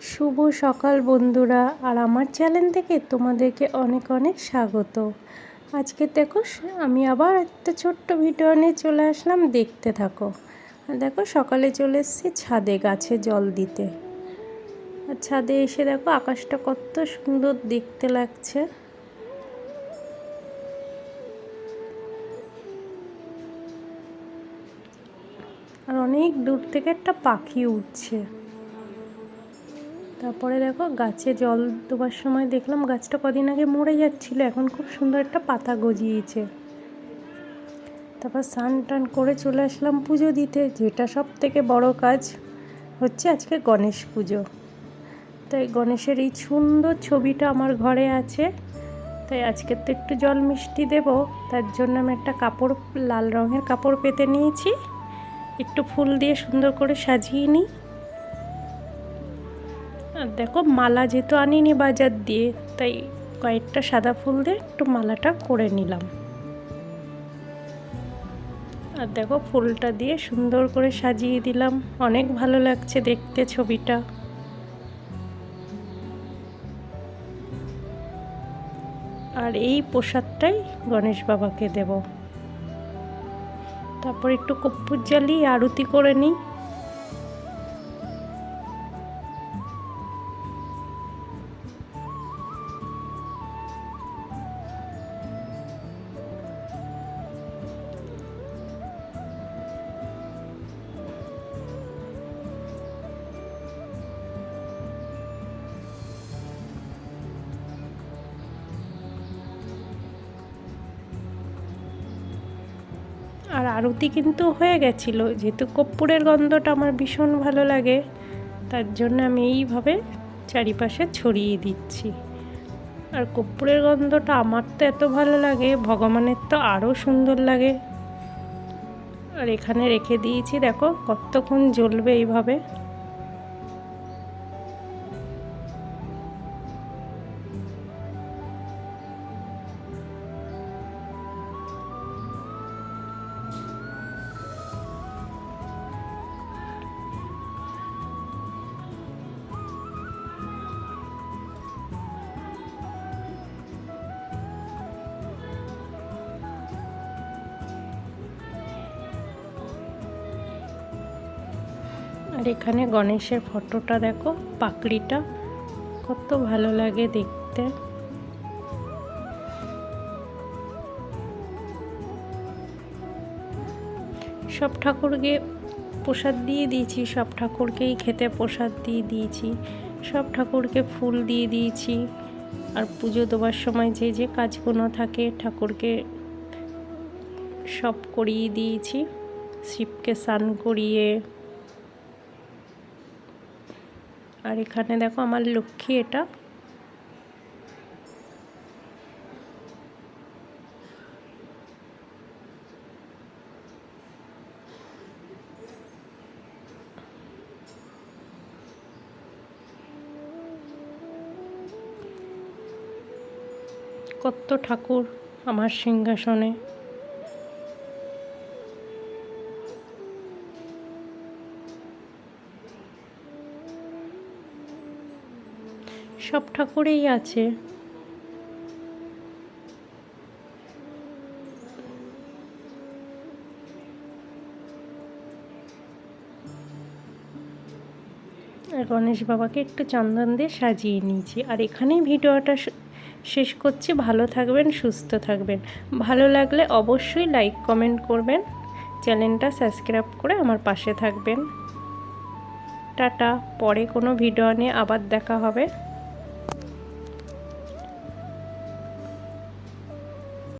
শুভ সকাল বন্ধুরা, আর আমার চ্যানেল থেকে তোমাদেরকে অনেক অনেক স্বাগত। আজকে দেখো, আমি আবার একটা ছোট্ট ভিডিও নিয়ে চলে আসলাম, দেখতে থাকো। দেখো, সকালে চলে এসেছি ছাদে গাছে জল দিতে। আর ছাদে এসে দেখো, আকাশটা কত সুন্দর দেখতে লাগছে। আর অনেক দূর থেকে একটা পাখি উঠছে। তারপরে দেখো গাছে জল দেওয়ার সময় দেখলাম গাছটা কদিন আগে মরে যাচ্ছিল, এখন খুব সুন্দর একটা পাতা গজিয়েছে। তারপর স্নান টান করে চলে আসলাম পুজো দিতে, যেটা সব থেকে বড় কাজ হচ্ছে আজকে গণেশ পুজো। তাই গণেশের এই সুন্দর ছবিটা আমার ঘরে আছে, তাই আজকে তো একটু জল মিষ্টি দেব, তার জন্য আমি একটা কাপড়, লাল রঙের কাপড় পেতে নিয়েছি। একটু ফুল দিয়ে সুন্দর করে সাজিয়ে নিই। আর দেখো, মালা যেহেতু আনিনি বাজার দিয়ে, তাই কয়েকটা সাদা ফুল দিয়ে একটু মালাটা করে নিলাম। আর দেখো, ফুলটা দিয়ে সুন্দর করে সাজিয়ে দিলাম। অনেক ভালো লাগছে দেখতে ছবিটা। আর এই প্রসাদটাই গণেশ বাবাকে দেব। তারপর একটু কপ্পুর জ্বালিয়ে আরতি করে নিই। আরতি কিন্তু হয়ে গেছিল। যেহেতু কর্পূরের গন্ধটা আমার ভীষণ ভালো লাগে, তার জন্য আমি এইভাবে চারিপাশে ছড়িয়ে দিচ্ছি। আর কর্পূরের গন্ধটা আমার তো এত ভালো লাগে, ভগবানের তো আরও সুন্দর লাগে। আর এখানে রেখে দিয়েছি, দেখো কতক্ষণ জ্বলবে এইভাবে। আর এখানে গণেশের ফটোটা দেখো, পাকড়িটা। কত ভালো লাগে দেখতে। সব ঠাকুরকে প্রসাদ দিয়ে দিয়েছি, সব ঠাকুরকেই খেতে প্রসাদ দিয়ে দিয়েছি, সব ঠাকুরকে ফুল দিয়ে দিয়েছি। আর পুজো দেওয়ার সময় যে যে কাজগুলো থাকে, ঠাকুরকে সব করিয়ে দিয়েছি। শিবকে স্নান করিয়ে আর এখানে দেখো আমার লক্ষ্মী এটা। কত ঠাকুর আমার সিংহাসনে। সব ঠাকুরেই আছে। আর গণেশ বাবাকে একটু চন্দন দিয়ে সাজিয়ে নিয়েছি। আর এখানেই ভিডিওটা শেষ করছি। ভালো থাকবেন, সুস্থ থাকবেন। ভালো লাগলে অবশ্যই লাইক, কমেন্ট করবেন। চ্যানেলটা সাবস্ক্রাইব করে আমার পাশে থাকবেন। টাটা, পরে কোনো ভিডিও নিয়ে আবার দেখা হবে।